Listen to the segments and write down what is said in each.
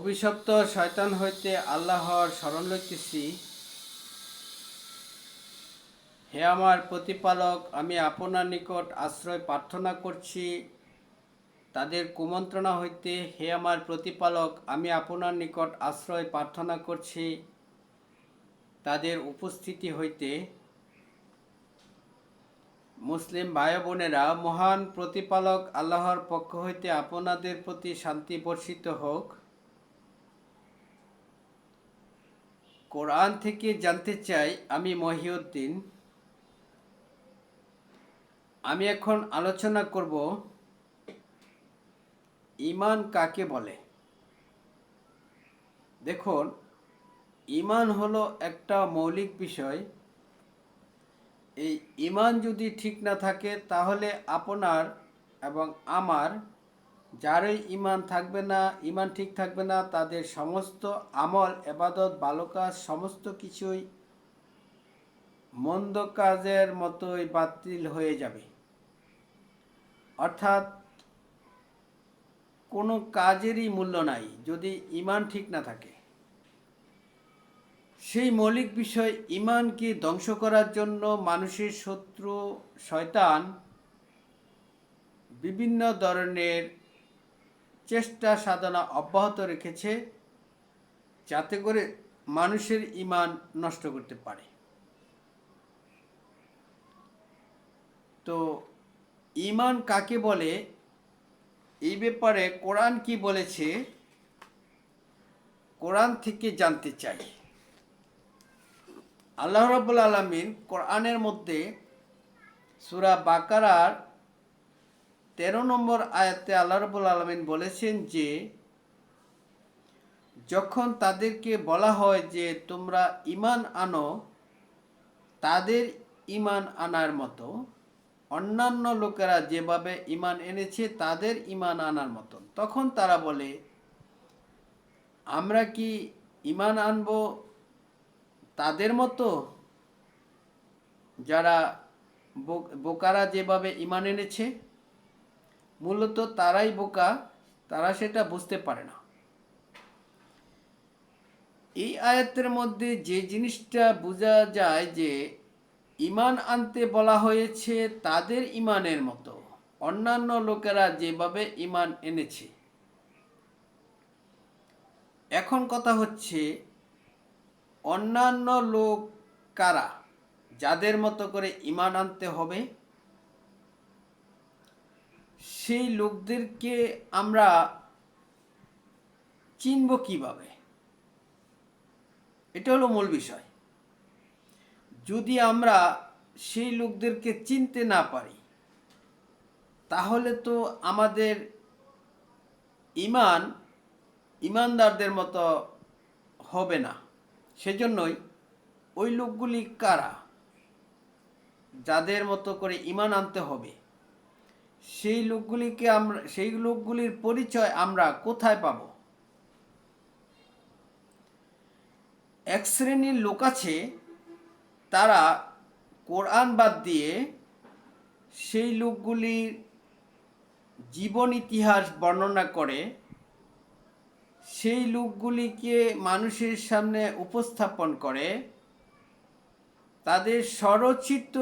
অভিশপ্ত শয়তান হইতে আল্লাহর স্মরণ লইতেছি। হে আমার প্রতিপালক, আমি আপনার নিকট আশ্রয় প্রার্থনা করছি। তাদের কুমন্ত্রণা হইতে, হে আমার প্রতিপালক, আমি আপনার নিকট আশ্রয় প্রার্থনা করছি। তাদের উপস্থিতি হইতে, মুসলিম ভাই বোনেরা মহান প্রতিপালক আল্লাহর পক্ষ হইতে আপনাদের প্রতি শান্তি বর্ষিত হোক। কোরআন থেকে জানতে চাই, আমি মহিউদ্দিন। আমি এখন আলোচনা করব ইমান কাকে বলে? দেখুন ইমান হলো একটা মৌলিক বিষয়। এই ইমান যদি ঠিক না থাকে, তাহলে আপনার এবং আমার যারই ইমান থাকবে না ইমান ঠিক থাকবে না, তাদের সমস্ত আমল, এবাদত ভালো কাজ সমস্ত কিছুই মন্দ কাজের মতোই বাতিল হয়ে যাবে। অর্থাৎ কোনো কাজেরই মূল্য নাই যদি ইমান ঠিক না থাকে। সেই মৌলিক বিষয় ইমানকে ধ্বংস করার জন্য মানুষের শত্রু, শয়তান বিভিন্ন ধরনের চেষ্টা সাধনা অব্যাহত রেখেছে যাতে করে মানুষের ইমান নষ্ট করতে পারে। তো ইমান কাকে বলে? এই ব্যাপারে কোরআন কি বলেছে? কোরআন থেকে জানতে চাই। আল্লাহ রাবুল আলমিন কোরআনের মধ্যে সুরা বাকারার তেরো নম্বর আয়াতে আল্লাহ রাবুল আলমিন বলেছেন যে, যখন তাদেরকে বলা হয় যে তোমরা ইমান আনো, তাদের ইমান আনার মতো, অন্যান্য লোকেরা যেভাবে ইমান এনেছে তাদের ইমান আনার মতন তখন তারা বলে, আমরা কি ইমান আনব তাদের মতো? যারা বোকারা যেভাবে ইমান এনেছে মূলত তারাই বোকা, তারা সেটা বুঝতে পারে না। এই আয়াতের মধ্যে যে জিনিসটা বোঝা যায় যে ইমান আনতে বলা হয়েছে তাদের ইমানের মতো। অন্যান্য লোকেরা যেভাবে ইমান এনেছে। এখন কথা হচ্ছে, অন্যান্য লোক কারা? যাদের মতো করে ইমান আনতে হবে সেই লোকদেরকে আমরা চিনব কীভাবে? এটা হলো মূল বিষয়। যদি আমরা সেই লোকদেরকে চিনতে না পারি, তাহলে তো আমাদের ইমান ইমানদারদের মতো হবে না। সেজন্যই ওই লোকগুলি কারা? যাদের মতো করে ইমান আনতে হবে। সেই লোকগুলিকে আমরা, সেই লোকগুলির পরিচয় আমরা কোথায় পাব? এক শ্রেণির লোক আছে, তারা কোরআন বাদ দিয়ে সেই লোকগুলির জীবন ইতিহাস বর্ণনা করে, সেই লোকগুলিকে মানুষের সামনে উপস্থাপন করে, তাদের স্বরচিত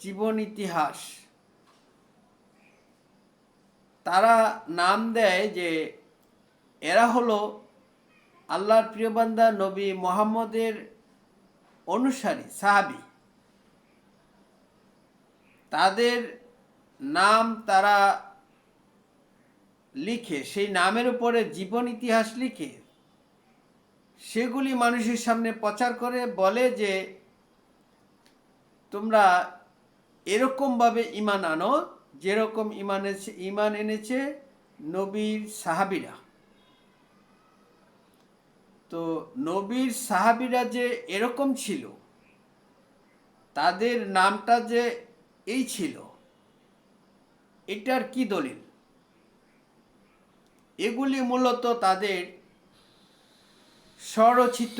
জীবন ইতিহাস। তারা নাম দেয় যে এরা হলো আল্লাহর প্রিয়বান্দা নবী মোহাম্মদের অনুসারী, সাহাবি। তাদের নাম তারা লিখে, সেই নামের উপরে জীবন ইতিহাস লিখে, সেগুলি মানুষের সামনে প্রচার করে, বলে যে তোমরা এরকমভাবে ইমান আনো যেরকম ইমান ইমান এনেছে নবীর সাহাবিরা। তো নবীর সাহাবিরা যে এরকম ছিল, তাদের নামটা যে এই ছিল, এটার কি দলিল? এগুলি মূলত তাদের স্বরচিত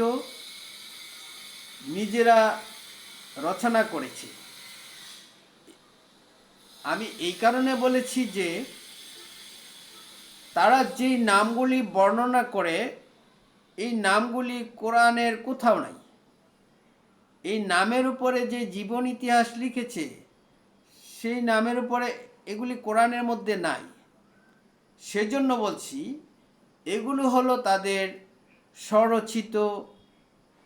নিজেরা রচনা করেছে। আমি এই কারণে বলেছি যে, তারা যেই নামগুলি বর্ণনা করে, এই নামগুলি কোরআনের কোথাও নাই। এই নামের উপরে যে জীবন ইতিহাস লিখেছে, সেই নামের উপরে এগুলি কোরআনের মধ্যে নাই। সেজন্য বলছি, এগুলো হলো তাদের স্বরচিত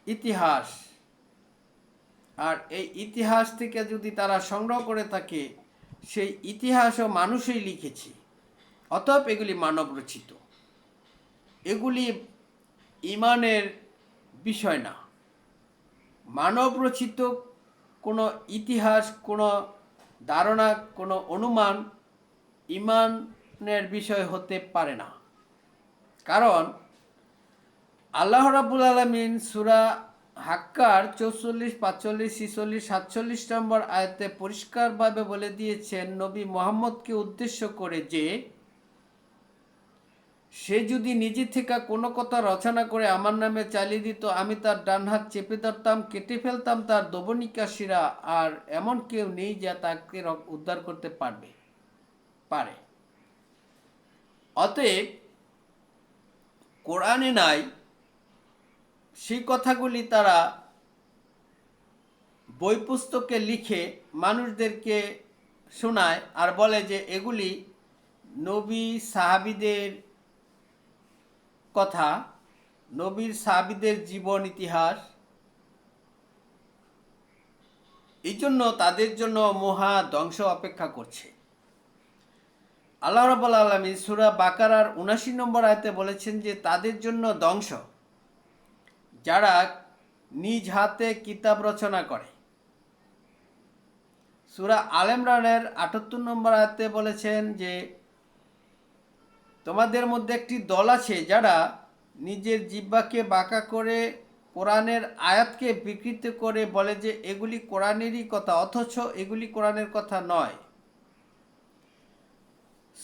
ইতিহাস। আর এই ইতিহাস থেকে যদি তারা সংগ্রহ করে থাকে সেই ইতিহাসও মানুষই লিখেছে। অতএব এগুলি মানব রচিত। এগুলি ইমানের বিষয় না। মানব রচিত কোনো ইতিহাস, কোনো ধারণা, কোনো অনুমান ইমানের বিষয় হতে পারে না। কারণ আল্লাহ রাবুল আলমিন সুরা হাক্কার চৌচল্লিশ, পাঁচচল্লিশ, ছিচল্লিশ, সাতচল্লিশ নম্বর আয়তে পরিষ্কারভাবে বলে দিয়েছেন নবী মোহাম্মদকে উদ্দেশ্য করে যে, সে যদি নিজে থেকে কোনো কথা রচনা করে আমার নামে চালিয়ে দিত, আমি তার ডান হাত চেপে ধরতাম, কেটে ফেলতাম তার দবনিকা শিরা আর এমন কেউ নেই যা তাকে উদ্ধার করতে পারবে, পারে। অতএব, কোরআনে নাই সেই কথাগুলি তারা বই পুস্তকে লিখে মানুষদেরকে শোনায় আর বলে যে এগুলি নবী সাহাবিদের কথা নবীর সাহাবিদের জীবন ইতিহাস। এই জন্য তাদের জন্য মহা ধ্বংস অপেক্ষা করছে। আল্লাহ রাবুল আলমী সুরা বাকারার উনাশি নম্বর আয়তে বলেছেন যে তাদের জন্য ধ্বংস। যারা নিজ হাতে কিতাব রচনা করে। সুরা আলেমরানের আটাত্তর নম্বর আয়তে বলেছেন যে, তোমাদের মধ্যে একটি দল আছে যারা নিজের জিব্বাকে বাঁকা করে কোরআনের আয়াতকে বিকৃত করে বলে যে, এগুলি কোরআনেরই কথা, অথচ এগুলি কোরআনের কথা নয়।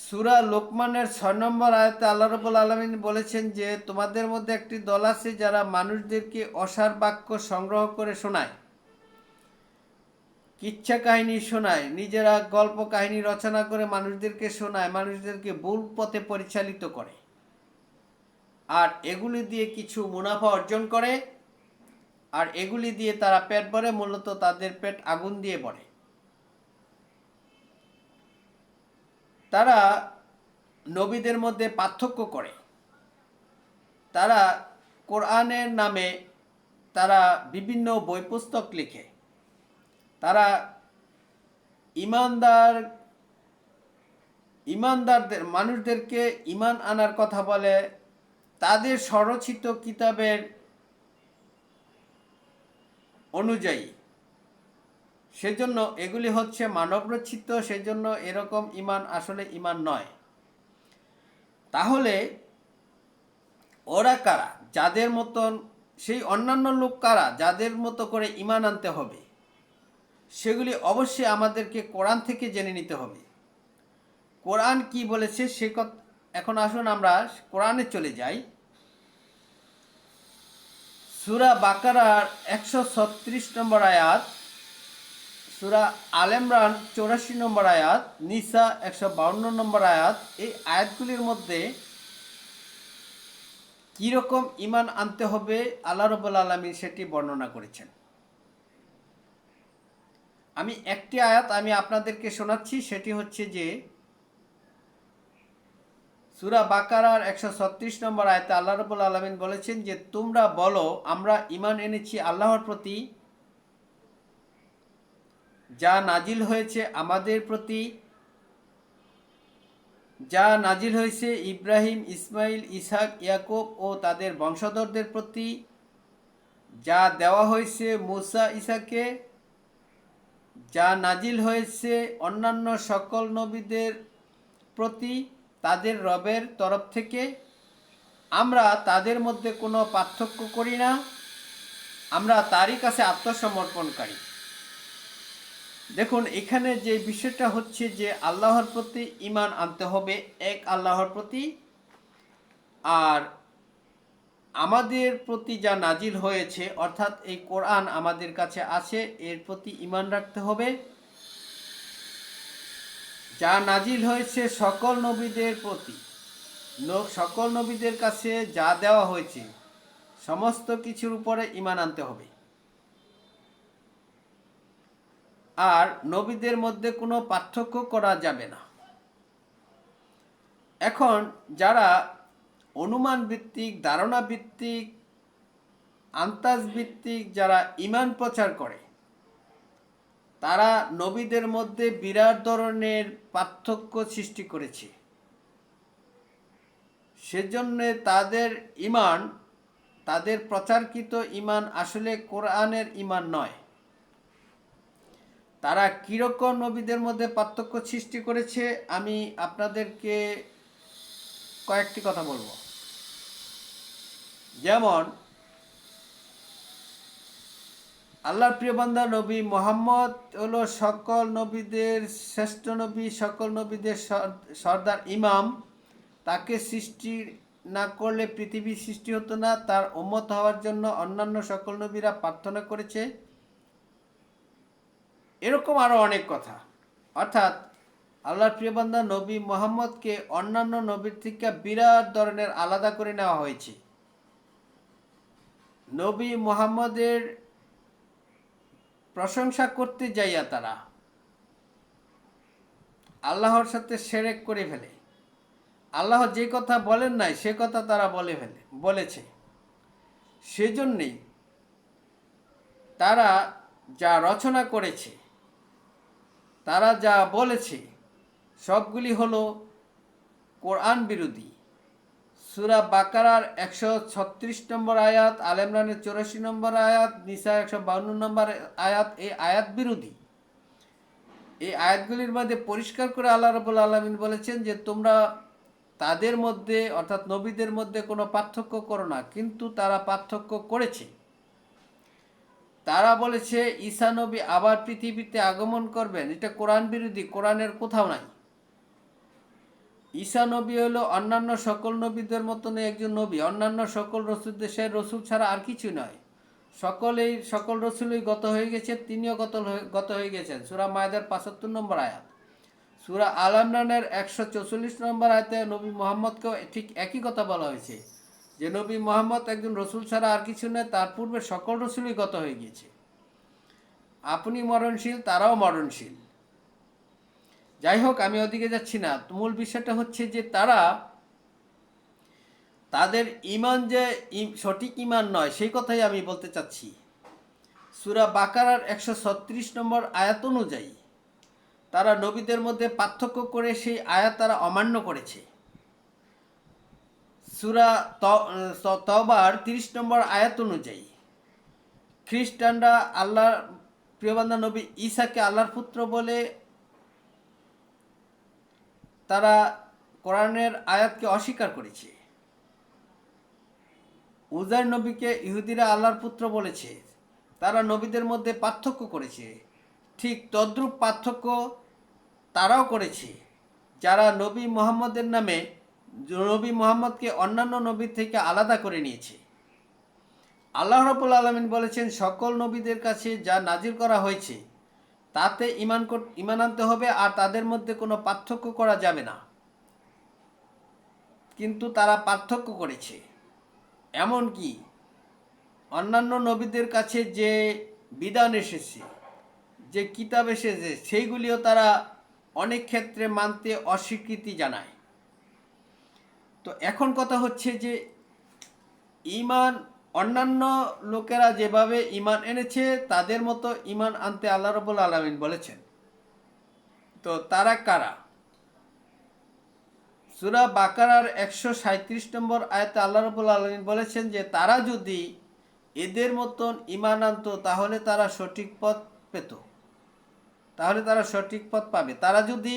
সুরা লোকমানের ছয় নম্বর আয়াতে আল্লাহ রবুল আলমিন বলেছেন যে, তোমাদের মধ্যে একটি দল আছে যারা মানুষদেরকে অসার বাক্য সংগ্রহ করে শোনায়, কিচ্ছা কাহিনী শোনায়, নিজেরা গল্প কাহিনী রচনা করে মানুষদেরকে শোনায়, মানুষদেরকে ভুল পথে পরিচালিত করে। আর এগুলি দিয়ে কিছু মুনাফা অর্জন করে, আর এগুলি দিয়ে তারা পেট ভরে, মূলত তাদের পেট আগুন দিয়ে ভরে। তারা নবীদের মধ্যে পার্থক্য করে। তারা কোরআনের নামে তারা বিভিন্ন বই পুস্তক লিখে। তারা ইমানদার, ইমানদারদের, মানুষদেরকে ইমান আনার কথা বলে। তাদের স্বরচিত কিতাবের অনুযায়ী সেজন্য এগুলি হচ্ছে মানবরচিত, সেজন্য এরকম ইমান আসলে ইমান নয়। তাহলে ওরা কারা? যাদের মতন, সেই অন্যান্য লোক কারা? যাদের মতো করে ইমান আনতে হবে। সেগুলি অবশ্যই আমাদেরকে কোরআন থেকে জেনে নিতে হবে। কোরআন কি বলেছে সে এখন আসুন আমরা কোরআনে চলে যাই। সুরা বাকারার একশো ছত্রিশ নম্বর আয়াত। সুরা আলেমরান চৌরাশি নম্বর আয়াত, নিসা একশো বাউন্ন নম্বর আয়াত, এই আয়াতগুলির মধ্যে কীরকম ইমান আনতে হবে আল্লাহ রবুল আলমী সেটি বর্ণনা করেছেন। আমি একটি আয়াত আমি আপনাদেরকে শোনাচ্ছি, সেটি হচ্ছে যে সুরা বাকারার একশো ছত্রিশ নম্বর আয়তে আল্লাহ রবুল আলমিন বলেছেন যে, তোমরা বলো, আমরা ইমান এনেছি আল্লাহর প্রতি যা নাজিল হয়েছে আমাদের প্রতি, যা নাজিল হয়েছে ইব্রাহিম, ইসমাইল ইসাক ইয়াকুব ও তাদের বংশধরদের প্রতি, যা দেওয়া হয়েছে মুসা ইসাকে যা নাজিল হয়েছে অন্যান্য সকল নবীদের প্রতি তাদের রবের তরফ থেকে, আমরা তাদের মধ্যে কোনো পার্থক্য করি না। আমরা তারই কাছে আত্মসমর্পণকারী। দেখুন, এখানে যে বিষয়টা হচ্ছে যে আল্লাহর প্রতি ইমান আনতে হবে, এক আল্লাহর প্রতি। আর আমাদের প্রতি যা নাজিল হয়েছে, অর্থাৎ এই কোরআন আমাদের কাছে আছে, এর প্রতি ইমান রাখতে হবে। যা নাজিল হয়েছে সকল নবীদের প্রতি সকল নবীদের কাছে যা দেওয়া হয়েছে, সমস্ত কিছুর উপরে ইমান আনতে হবে। আর নবীদের মধ্যে কোনো পার্থক্য করা যাবে না। এখন যারা অনুমান ভিত্তিক ধারণা ভিত্তিক আন্তাজ ভিত্তিক যারা ইমান প্রচার করে, তারা নবীদের মধ্যে বিরাট ধরনের পার্থক্য সৃষ্টি করেছে। সেজন্য তাদের ইমান, তাদের প্রচারকৃত ইমান আসলে কোরআনের ইমান নয়। তারা কীরকম নবীদের মধ্যে পার্থক্য সৃষ্টি করেছে, আমি আপনাদেরকে কয়েকটি কথা বলব। যেমন, আল্লাহর প্রিয় বান্দা নবী মোহাম্মদ হলো সকল নবীদের শ্রেষ্ঠ নবী, সকল নবীদের সর্দার ইমাম। তাকে সৃষ্টি না করলে পৃথিবী সৃষ্টি হতো না, তার উম্মত হওয়ার জন্য অন্যান্য সকল নবীরা প্রার্থনা করেছে। এরকম আরও অনেক কথা। অর্থাৎ আল্লাহর প্রিয় বান্দা নবী মোহাম্মদকে অন্যান্য নবীর থেকে বিরাট ধরনের আলাদা করে নেওয়া হয়েছে। নবী মোহাম্মদের প্রশংসা করতে যাইয়া তারা আল্লাহর সাথে সেরেক করে ফেলে। আল্লাহ যে কথা বলেন নাই, সে কথা তারা বলে ফেলে, বলেছে। সেজন্যেই তারা যা রচনা করেছে তারা যা বলেছে, সবগুলি হলো কোরআন বিরোধী। সুরা বাকারার একশো ছত্রিশ নম্বর আয়াত আলেমরানের চৌরাশি নম্বর আয়াত, নিসা একশো বাউন্ন নম্বর আয়াত এই আয়াত বিরোধী। এই আয়াতগুলির মধ্যে পরিষ্কার করে আল্লাহ রবুল আলমিন বলেছেন যে, তোমরা তাদের মধ্যে অর্থাৎ নবীদের মধ্যে কোনো পার্থক্য করো না, কিন্তু তারা পার্থক্য করেছে। তারা বলেছে, ঈসা নবী আবার পৃথিবীতে আগমন করবেন। এটা কোরআন বিরোধী, কোরআনের কোথাও নাই। ঈসা নবী হলো অন্যান্য সকল নবীদের মতন একজন নবী। অন্যান্য সকল রসুল দেশের রসুল ছাড়া আর কিছু নয়। সকলেই, সকল রসুলই গত হয়ে গেছে, তিনিও গত গত হয়ে গেছেন। সুরা মায়দার পাঁচাত্তর নম্বর আয়াত। সুরা আল একশো চৌচল্লিশ নম্বর আয়াতে নবী মোহাম্মদকেও ঠিক একই কথা বলা হয়েছে। যে নবী মোহাম্মদ একজন রসুল ছাড়া আর কিছু নয়, তার পূর্বে সকল রসুলই গত হয়ে গিয়েছে। আপনি মরণশীল, তারাও মরণশীল। যাই হোক, আমি ওদিকে যাচ্ছি না। মূল বিষয়টা হচ্ছে যে তারা তাদের ইমান যে সঠিক ইমান নয়, সেই কথাই আমি বলতে চাচ্ছি। সুরা বাকারার একশো ছত্রিশ নম্বর আয়াত অনুযায়ী তারা নবীদের মধ্যে পার্থক্য করে সেই আয়াত তারা অমান্য করেছে। সুরা তবার তিরিশ নম্বর আয়াত অনুযায়ী, খ্রিস্টানরা আল্লাহ প্রিয়বান্ধা নবী ঈসাকে আল্লাহর পুত্র বলে তারা কোরআনের আয়াতকে অস্বীকার করেছে। উজার নবীকে ইহুদিরা আল্লাহর পুত্র বলেছে। তারা নবীদের মধ্যে পার্থক্য করেছে। ঠিক তদ্রূপ পার্থক্য তারাও করেছে। যারা নবী মোহাম্মদের নামে নবী মোহাম্মদকে অন্যান্য নবীর থেকে আলাদা করে নিয়েছে। আল্লাহ রবুল আলমিন বলেছেন, সকল নবীদের কাছে যা নাজির করা হয়েছে, তাতে ইমান ইমান আনতে হবে, আর তাদের মধ্যে কোনো পার্থক্য করা যাবে না। কিন্তু তারা পার্থক্য করেছে। এমন কি অন্যান্য নবীদের কাছে যে বিধান এসেছে, যে কিতাব এসেছে, সেইগুলিও তারা অনেক ক্ষেত্রে মানতে অস্বীকৃতি জানায়। তো এখন কথা হচ্ছে যে ইমান, অন্যান্য লোকেরা যেভাবে ইমান এনেছে, তাদের মতো ইমান আনতে আল্লাহ রবুল আলমিন বলেছেন। তো তারা কারা? সুরা বাকারার একশো সাঁত্রিশ নম্বর আয়তে আল্লাহ রবুল আলমিন বলেছেন যে, তারা যদি এদের মতন ইমান আনতো, তাহলে তারা সঠিক পথ পেত। তাহলে তারা সঠিক পথ পাবে। তারা যদি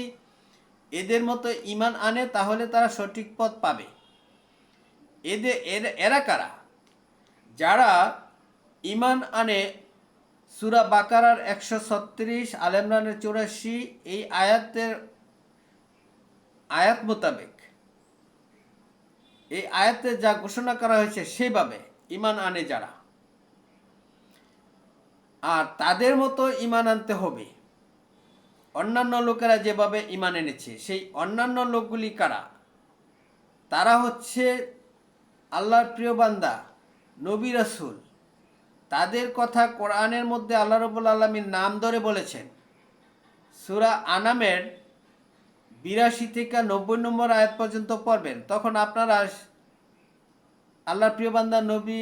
এদের মতো ইমান আনে তাহলে তারা সঠিক পথ পাবে। এদের এর- কারা? যারা ইমান আনে, সুরা বাকারার একশো ছত্রিশ আলেমরানের চৌরাশি, এই আয়াতের, আয়াত মোতাবেক, এই আয়াতে যা ঘোষণা করা হয়েছে সেভাবে ইমান আনে যারা। আর তাদের মতো ইমান আনতে হবে। অন্যান্য লোকেরা যেভাবে ইমান এনেছে, সেই অন্যান্য লোকগুলি কারা? তারা হচ্ছে আল্লাহর প্রিয় বান্দা, নবী রাসূল। তাদের কথা কোরআনের মধ্যে আল্লাহ রবুল আলমীর নাম ধরে বলেছেন। সুরা আনামের বিরাশি থেকে নব্বই নম্বর আয়াত পর্যন্ত পড়বেন। তখন আপনারা আল্লাহর প্রিয় বান্দা, নবী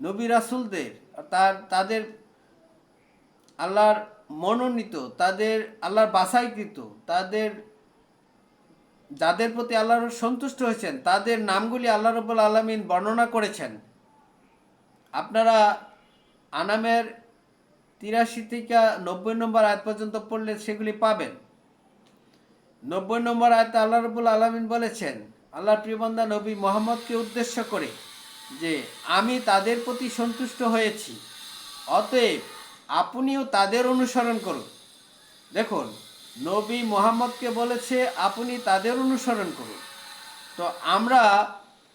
নবী রাসুলদের, তার, তাদের আল্লাহর মনোনীত, তাদের আল্লাহর বাছাইকৃত তাদের, যাদের প্রতি আল্লাহর সন্তুষ্ট হয়েছেন, তাদের নামগুলি আল্লাহ রবুল আলমিন বর্ণনা করেছেন। আপনারা আনামের তিরাশি থেকে নব্বই নম্বর আয়াত পর্যন্ত পড়লে সেগুলি পাবেন। নব্বই নম্বর আয়তে আল্লাহ রবুল আলমিন বলেছেন, আল্লাহর প্রিয়বন্দা নবী মোহাম্মদকে উদ্দেশ্য করে যে, আমি তাদের প্রতি সন্তুষ্ট হয়েছি, অতএব আপনিও তাদের অনুসরণ করুন। দেখুন, নবী মোহাম্মদকে বলেছে, আপনি তাদের অনুসরণ করুন। তো আমরা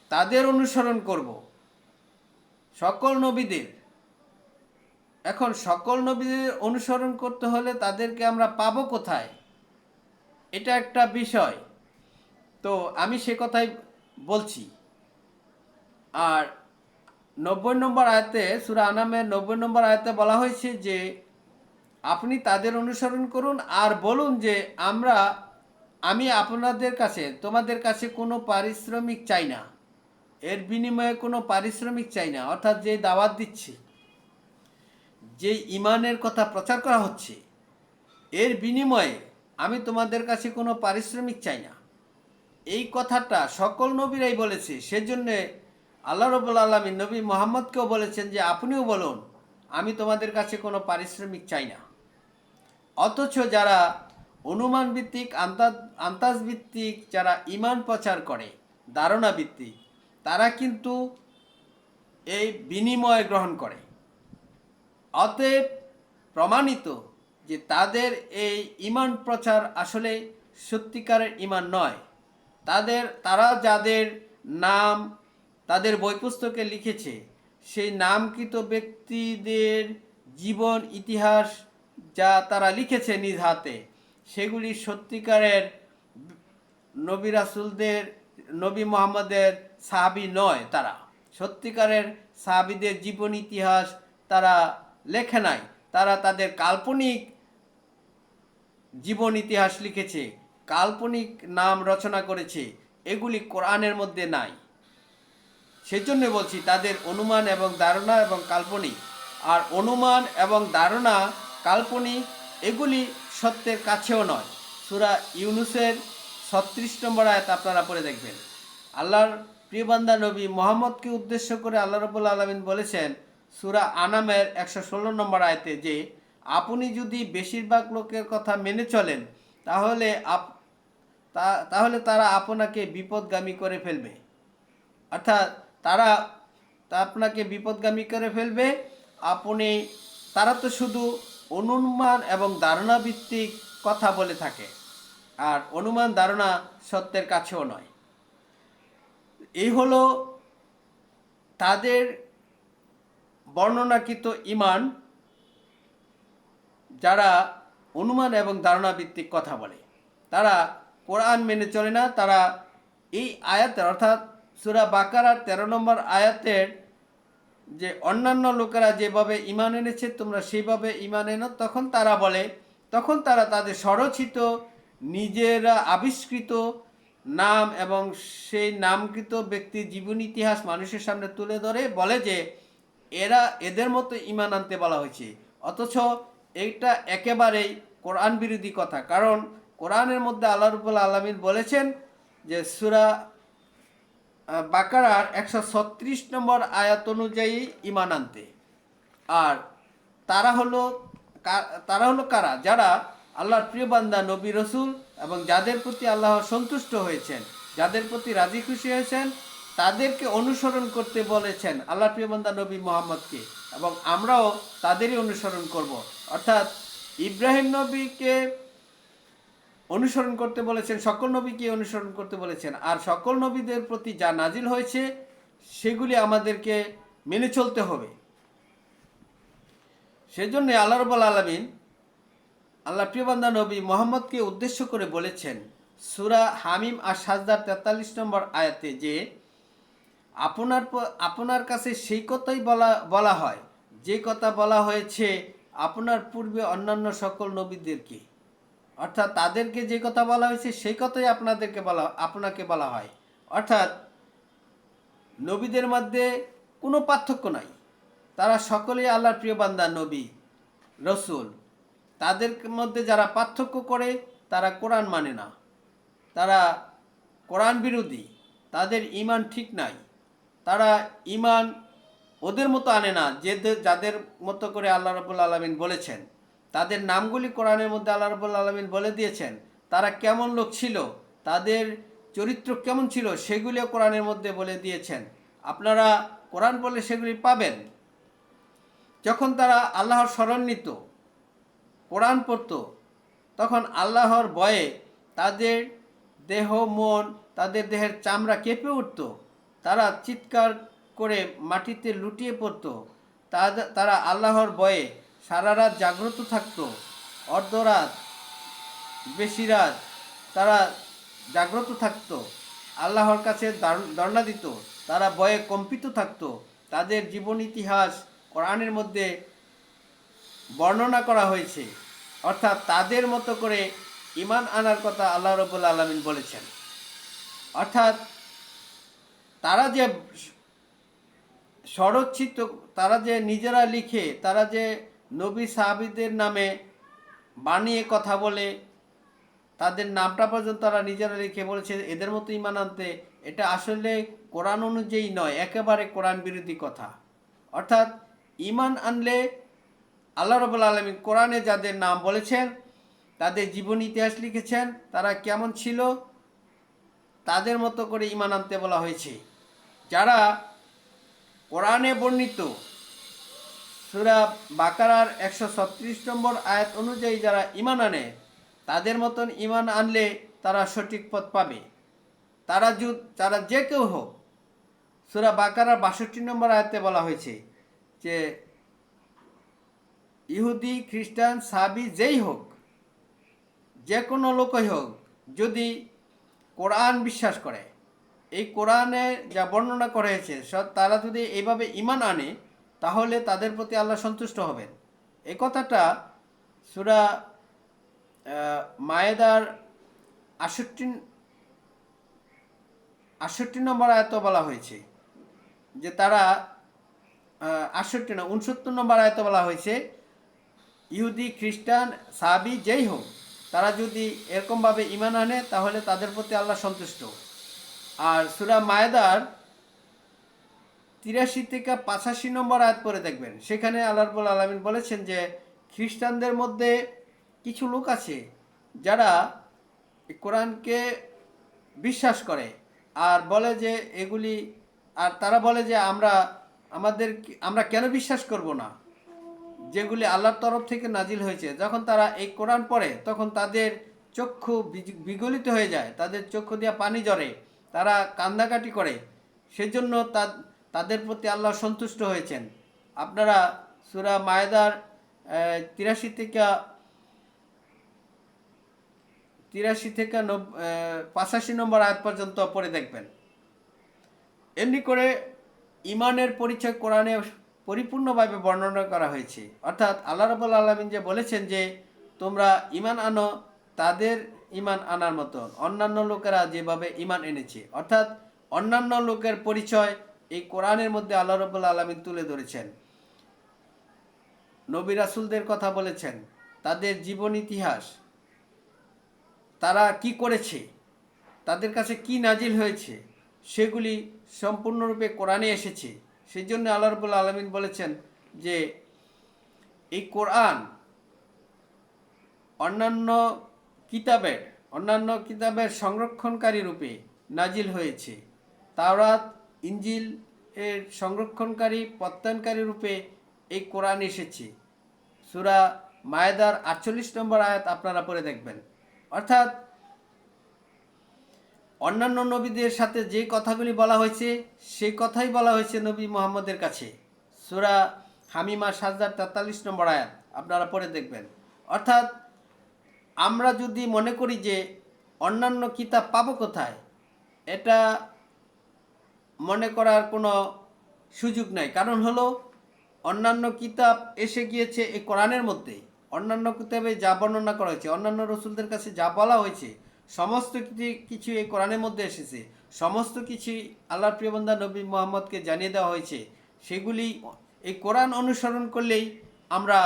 তাদের অনুসরণ করব। সকল নবীদের। এখন সকল নবীদের অনুসরণ করতে হলে তাদেরকে আমরা পাবো কোথায়? এটা একটা বিষয়। তো আমি সে কথাই বলছি। আর নব্বই নম্বর আয়তে, সুরা আনামের নব্বই নম্বর আয়তে বলা হয়েছে যে, আপনি তাদের অনুসরণ করুন আর বলুন যে, আমরা, আমি আপনাদের কাছে, তোমাদের কাছে কোনো পারিশ্রমিক চাই না। এর বিনিময়ে কোনো পারিশ্রমিক চাই না। অর্থাৎ যে দাওয়াত দিচ্ছি, যে ইমানের কথা প্রচার করা হচ্ছে, এর বিনিময়ে আমি তোমাদের কাছে কোনো পারিশ্রমিক চাই না। এই কথাটা সকল নবীরাই বলেছে। সেজন্যে আল্লাহ রবুল আলমী নবী মোহাম্মদকেও বলেছেন যে, আপনিও বলুন, আমি তোমাদের কাছে কোনো পারিশ্রমিক চাই না। অথচ যারা অনুমান ভিত্তিক আন্তাজ আন্তাজ ভিত্তিক যারা ইমান প্রচার করে ধারণা ভিত্তিক তারা কিন্তু এই বিনিময় গ্রহণ করে। অতএব প্রমাণিত যে তাদের এই ইমান প্রচার আসলে সত্যিকারের ইমান নয়। তাদের, তারা যাদের নাম তাদের বই পুস্তকে লিখেছে, সেই নামকৃত ব্যক্তিদের জীবন ইতিহাস যা তারা লিখেছে নিজ হাতে, সেগুলি সত্যিকারের নবী রাসুলদের, নবী মোহাম্মদের সাহাবি নয় তারা। সত্যিকারের সাহাবিদের জীবন ইতিহাস তারা লেখে নাই। তারা তাদের কাল্পনিক জীবন ইতিহাস লিখেছে, কাল্পনিক নাম রচনা করেছে। এগুলি কোরআনের মধ্যে নাই। সেজন্য বলছি তাদের অনুমান এবং ধারণা এবং কাল্পনিক। আর অনুমান এবং ধারণা, কাল্পনিক, এগুলি সত্যের কাছেও নয়। সুরা ইউনুসের ছত্রিশ নম্বর আয়াত আপনারা পড়ে দেখবেন। আল্লাহর প্রিয়বান্দা নবী মোহাম্মদকে উদ্দেশ্য করে আল্লাহ রবুল আলমিন বলেছেন সুরা আনামের একশো ষোলো নম্বর আয়তে যে, আপনি যদি বেশিরভাগ লোকের কথা মেনে চলেন, তাহলে আপ তাহলে তারা আপনাকে বিপদগামী করে ফেলবে। অর্থাৎ তারা আপনাকে বিপদগামী করে ফেলবে। আপনি, তারা তো শুধু অনুমান এবং ধারণা ভিত্তিক কথা বলে থাকে। আর অনুমান, ধারণা সত্যের কাছেও নয়। এই হলো তাদের বর্ণনাকৃত ইমান, যারা অনুমান এবং ধারণা ভিত্তিক কথা বলে। তারা কোরআন মেনে চলে না, তারা এই আয়াতের অর্থাৎ সুরা বাকারার তেরো নম্বর আয়াতের যে অন্যান্য লোকেরা যেভাবে ইমান এনেছে, তোমরা সেইভাবে ইমান এনো। তখন তারা বলে, তখন তারা তাদের স্বরচিত, নিজেরা আবিষ্কৃত নাম এবং সেই নামকৃত ব্যক্তির জীবন ইতিহাস মানুষের সামনে তুলে ধরে, বলে যে এরা এদের মতো ইমান আনতে বলা হয়েছে। অথচ এইটা একেবারেই কোরআন বিরোধী কথা। কারণ কোরআনের মধ্যে আল্লাহ রুবুল আলমিন বলেছেন যে সুরা বাকারার একশো ছত্রিশ নম্বর আয়াত অনুযায়ী ইমান আনতে। আর তারা হলো তারা হলো কারা? যারা আল্লাহর প্রিয় বান্দা, নবী, রসুল এবং যাদের প্রতি আল্লাহ সন্তুষ্ট হয়েছেন, যাদের প্রতি রাজি খুশি হয়েছেন, তাদেরকে অনুসরণ করতে বলেছেন আল্লাহ প্রিয় বান্দা, নবী মোহাম্মদকে এবং আমরাও তাদেরই অনুসরণ করব। অর্থাৎ ইব্রাহিম নবীকে অনুসরণ করতে বলেছেন, সকল নবীকে অনুসরণ করতে বলেছেন। আর সকল নবীদের প্রতি যা নাজিল হয়েছে, সেগুলি আমাদেরকে মেনে চলতে হবে। সেজন্য আল্লাহ রব্বুল আলমিন, আল্লাহ প্রিয়বান্দা নবী মোহাম্মদকে উদ্দেশ্য করে বলেছেন, সুরা হামিম আর সাজদার তেতাল্লিশ নম্বর আয়াতে যে, আপনার আপনার কাছে সেই কথাই বলা বলা হয়। যে কথা বলা হয়েছে, আপনার পূর্বে অন্যান্য সকল নবীদেরকে। অর্থাৎ তাদেরকে যে কথা বলা হয়েছে, সেই কথাই আপনাদেরকে বলা, আপনাকে বলা হয়। অর্থাৎ নবীদের মধ্যে কোনো পার্থক্য নাই। তারা সকলেই আল্লাহর প্রিয় বান্দা, নবী, রসুল। তাদের মধ্যে যারা পার্থক্য করে, তারা কোরআন মানে না। তারা কোরআন বিরোধী, তাদের ইমান ঠিক নাই। তারা ইমান ওদের মতো আনে না, যে যাদের মতো করে আল্লাহ রবুল আলমিন বলেছেন। তাদের নামগুলি কোরআনের মধ্যে আল্লাহ রবুল আলমিন বলে দিয়েছেন। তারা কেমন লোক ছিল? তাদের চরিত্র কেমন ছিল? সেগুলিও কোরআনের মধ্যে বলে দিয়েছেন। আপনারা কোরআন বলে সেগুলি পাবেন। যখন তারা আল্লাহর স্মরণ নিত, কোরআন পড়ত, তখন আল্লাহর বয়ে তাদের দেহ, মন, তাদের দেহের চামড়া কেঁপে উঠত। তারা চিৎকার করে মাটিতে লুটিয়ে পড়ত। তারা আল্লাহর ভয়ে সারা রাত জাগ্রত থাকতো। অর্ধরাত, বেশি রাত তারা জাগ্রত থাকতো। আল্লাহর কাছে দার- দণ্ডা দিত। তারা ভয়ে কম্পিত থাকতো। তাদের জীবন ইতিহাস কোরআনের মধ্যে বর্ণনা করা হয়েছে। অর্থাৎ তাদের মতো করে ইমান আনার কথা আল্লাহ রবুল আলমিন বলেছেন। অর্থাৎ তারা যে স্বরচিত তারা যে নিজেরা লিখে, তারা যে নবী সাহাবিদের নামে বানিয়ে কথা বলে, তাদের নামটা পর্যন্ত তারা নিজেরা লিখে বলেছে, এদের মতো ইমান আনতে। এটা আসলে কোরআন অনুযায়ী নয়, একেবারে কোরআন বিরোধী কথা। অর্থাৎ ইমান আনলে আল্লাহ রবুল আলমী কোরআনে যাদের নাম বলেছেন, তাদের জীবন ইতিহাস লিখেছেন, তারা কেমন ছিল? তাদের মতো করে ইমান আনতে বলা হয়েছে। যারা কোরআনে বর্ণিত সুরা বাকারার একশো ছত্রিশ নম্বর আয়াত অনুযায়ী যারা ইমান আনে, তাদের মতন ইমান আনলে তারা সঠিক পথ পাবে। তারা যু, তারা যে কেউ হোক, সুরা বাকারার বাষট্টি নম্বর আয়াতে বলা হয়েছে যে, ইহুদি, খ্রিস্টান সাবি যেই হোক, যে কোনো লোকই হোক, যদি কোরআন বিশ্বাস করে, এই কোরআনে যা বর্ণনা করা হয়েছে তারা যদি এইভাবে ইমান আনে তাহলে তাদের প্রতি আল্লাহ সন্তুষ্ট হবেন। এই কথাটা সুরা মায়েদার আষট্টি আষট্টি নম্বর আয়ত বলা হয়েছে যে তারা আটষট্টি না, উনসত্তর নম্বর আয়ত বলা হয়েছে, ইহুদি, খ্রিস্টান সাবি যেই হোক, তারা যদি এরকমভাবে ইমান আনে তাহলে তাদের প্রতি আল্লাহ সন্তুষ্ট। আর সুরা মায়েদার তিরাশি থেকে পঁচাশি নম্বর আয়াত পরে দেখবেন। সেখানে আল্লাহ রবুল আলমিন বলেছেন যে, খ্রিস্টানদের মধ্যে কিছু লোক আছে যারা কোরআনকে বিশ্বাস করে আর বলে যে এগুলি, আর তারা বলে যে আমরা, আমাদের আমরা কেন বিশ্বাস করব না? যেগুলি আল্লাহর তরফ থেকে নাজিল হয়েছে। যখন তারা এই কোরআন পড়ে, তখন তাদের চক্ষু বিগলিত হয়ে যায়। তাদের চক্ষু দিয়ে পানি জড়ে তারা কান্দাকাটি করে। সেজন্য তা- তাদের প্রতি আল্লাহ সন্তুষ্ট হয়েছেন। আপনারা সুরা মায়েদার তিরাশি থেকে তিরাশি থেকে পঁচাশি নম্বর আয়াত পর্যন্ত পড়ে দেখবেন। এমনি করে ইমানের পরিচয় কোরআনে পরিপূর্ণভাবে বর্ণনা করা হয়েছে। অর্থাৎ আল্লাহ রবুল আলমিন যে বলেছেন যে, তোমরা ইমান আনো তাদের ইমান আনার মতন। অন্যান্য লোকেরা যেভাবে ইমান এনেছে। অর্থাৎ অন্যান্য লোকের পরিচয় এই কোরআনের মধ্যে আল্লাহ রবুল আলমিন তুলে ধরেছেন। নবী রাসুলদের কথা বলেছেন, তাদের জীবন ইতিহাস, তারা কি করেছে, তাদের কাছে কি নাজিল হয়েছে, সেগুলি সম্পূর্ণরূপে কোরআনে এসেছে। সেই জন্য আল্লাহ রবুল আলমিন বলেছেন যে, এই কোরআন অন্যান্য কিতাবের অন্যান্য কিতাবের সংরক্ষণকারী রূপে নাজিল হয়েছে। তাওরাত ইঞ্জিল এর সংরক্ষণকারী প্রত্যয়নকারী রূপে এই কোরআন এসেছে। সুরা মায়েদার আটচল্লিশ নম্বর আয়াত আপনারা পড়ে দেখবেন। অর্থাৎ অন্যান্য নবীদের সাথে যে কথাগুলি বলা হয়েছে, সেই কথাই বলা হয়েছে নবী মোহাম্মদের কাছে। সুরা হামিমা সাজদার তেতাল্লিশ নম্বর আয়াত আপনারা পড়ে দেখবেন। অর্থাৎ আমরা যদি মনে করি যে অন্যান্য কিতাব পাবো কোথায়, এটা মনে করার কোনো সুযোগ নাই। কারণ হলো, অন্যান্য কিতাব এসে গিয়েছে এই কোরআনের মধ্যে। অন্যান্য কিতাবে যা বর্ণনা করা হয়েছে, অন্যান্য রসুলদের কাছে যা বলা হয়েছে, সমস্ত কিছু এই কোরআনের মধ্যে এসেছে। সমস্ত কিছু আল্লাহর প্রিয়বন্ধা নবী মোহাম্মদকে জানিয়ে দেওয়া হয়েছে। সেগুলি এই কোরআন অনুসরণ করলেই আমরা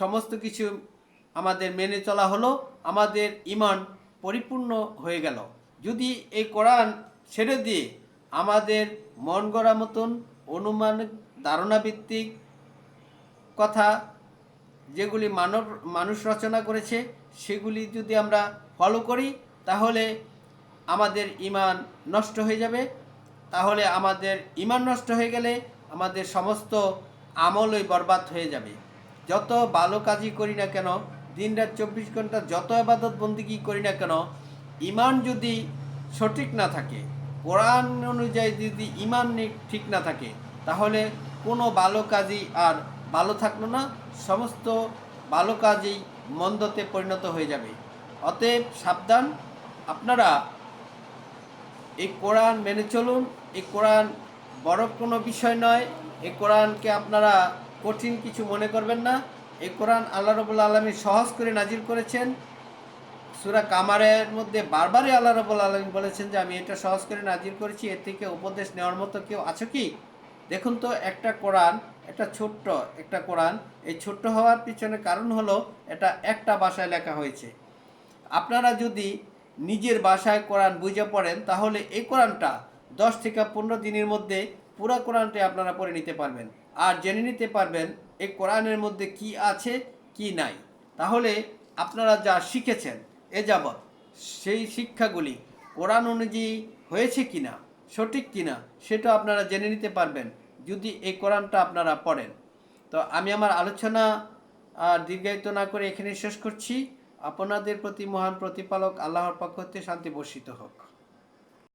সমস্ত কিছু আমাদের মেনে চলা হলো, আমাদের ইমান পরিপূর্ণ হয়ে গেল। যদি এই কোরআন ছেড়ে দিয়ে আমাদের মন গড়া মতন অনুমান ধারণা ভিত্তিক কথা যেগুলি মানব, মানুষ রচনা করেছে, সেগুলি যদি আমরা ফলো করি, তাহলে আমাদের ইমান নষ্ট হয়ে যাবে। তাহলে আমাদের ইমান নষ্ট হয়ে গেলে আমাদের সমস্ত আমলই বরবাদ হয়ে যাবে। যত ভালো কাজই করি না কেন দিন রাত চব্বিশ ঘণ্টা যত আবাদত বন্দিগি করি না কেন, ইমান যদি সঠিক না থাকে কোরআন অনুযায়ী যদি ইমান ঠিক না থাকে, তাহলে কোনো ভালো কাজই আর ভালো থাকল না, সমস্ত ভালো কাজই মন্দতে পরিণত হয়ে যাবে। অতএব সাবধান, আপনারা এই কোরআন মেনে চলুন, এই কোরআন বড় কোনো বিষয় নয়, এই কোরআনকে আপনারা কঠিন কিছু মনে করবেন না, এই কোরআন আল্লাহ রবুল্লা আলমী সহজ করে নাজির করেছেন সুরা কামারের মধ্যে বারবারই আল্লাহ রবুল্লা আলমী বলেছেন যে আমি এটা সহজ করে নাজির করেছি, এর থেকে উপদেশ নেওয়ার মতো কেউ আছো কি? দেখুন তো, একটা কোরআন, একটা ছোট্ট একটা কোরআন, এই ছোট্ট হওয়ার পিছনে কারণ হলো এটা একটা ভাষায় লেখা হয়েছে। আপনারা যদি নিজের বাসায় কোরআন বুঝে পড়েন, তাহলে এই কোরআনটা দশ থেকে পনেরো দিনের মধ্যে পুরো কোরআনটা আপনারা পড়ে নিতে পারবেন। আর জেনে নিতে পারবেন এই কোরআনের মধ্যে কি আছে, কি নাই। তাহলে আপনারা যা শিখেছেন এ যাবৎ সেই শিক্ষাগুলি কোরআন অনুযায়ী হয়েছে কিনা, সঠিক কিনা, সেটা আপনারা জেনে নিতে পারবেন যদি এই কোরআনটা আপনারা পড়েন। তো আমি আমার আলোচনা দীর্ঘায়িত না করে এখানে শেষ করছি। আপনাদের প্রতি মহান প্রতিপালক আল্লাহর পক্ষ হতে শান্তি বর্ষিত হোক।